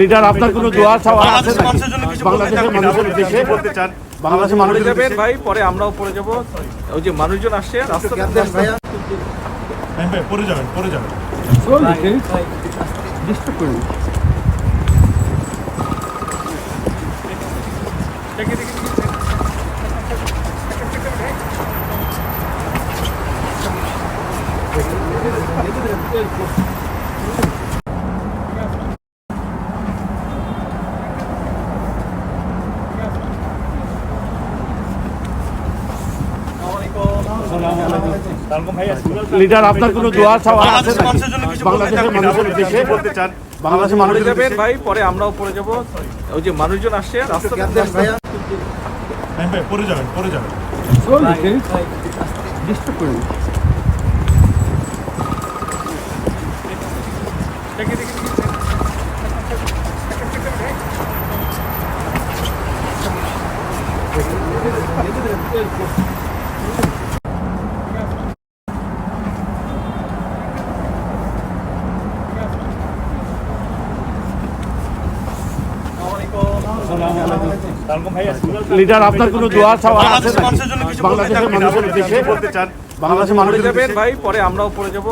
Leader আপনার কোনো দোয়া চাওয়া আছে বাংলাদেশের মানুষের উদ্দেশ্যে? বলতে চান। বাংলাদেশের পরে মানুষের যাবেন ভাই পরে আমরাও পরে যাব। ওই যে মানুষজন আসছে রাস্তা হ্যাঁ ভাই পরে যাবেন পরে যাবেন। লিডার আপনার কোনো দোয়া চাওয়া আছে বাংলাদেশের মানুষের উদ্দেশ্যে বলতে চান। বাংলাদেশের পরে মানুষের যাবেন ভাই পরে আমরাও পরে যাব। ওই যে মানুষজন আসছে রাস্তা হ্যাঁ ভাই পরে যাবেন পরে যাবেন। লিডার আপনার কোনো দোয়া চাওয়া আছে বাংলাদেশের মানুষের জন্য কিছু বলতে চান বাংলাদেশের কিনা? মানুষের উদ্দেশ্যে বলতে চান? বাংলাদেশের পরে মানুষের যাবেন ভাই পরে আমরাও পরে যাব।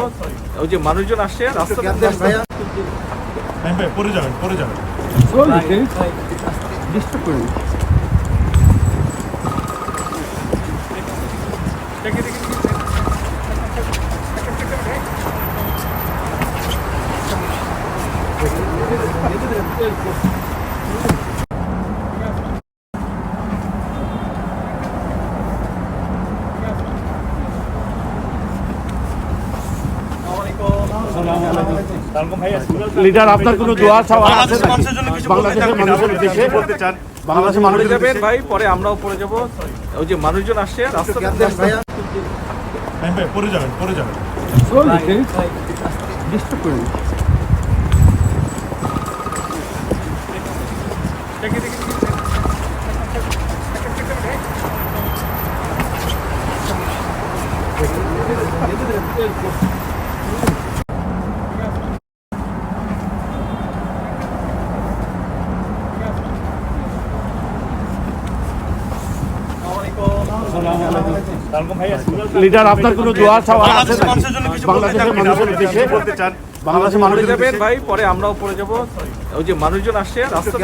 ওই যে মানুষজন আসছে রাস্তা ভাই পরে যাবেন পরে যাবেন। লিডার আপনার কোনো দোয়া চাওয়া আছে বাংলাদেশের মানুষের জন্য কিছু বলতে চান? বাংলাদেশের মানুষের আপনি উদ্দেশ্যে বলতে চান? বাংলাদেশের পরে মানুষের যাবেন ভাই পরে আমরাও পরে যাব। ওই যে মানুষজন আসছে রাস্তা হ্যাঁ ভাই পরে যাবেন পরে যাবেন। লিডার আপনার কোনো দোয়া চাওয়া আছে বাংলাদেশের আপনার কোনো দোয়া ছাওয়া আছে বাংলাদেশের মানুষের উদ্দেশ্যে বলতে চান? বাংলাদেশের মানুষ যাবেন ভাই পরে আমরাও পরে যাব। ওই যে মানুষজন আসছে রাস্তা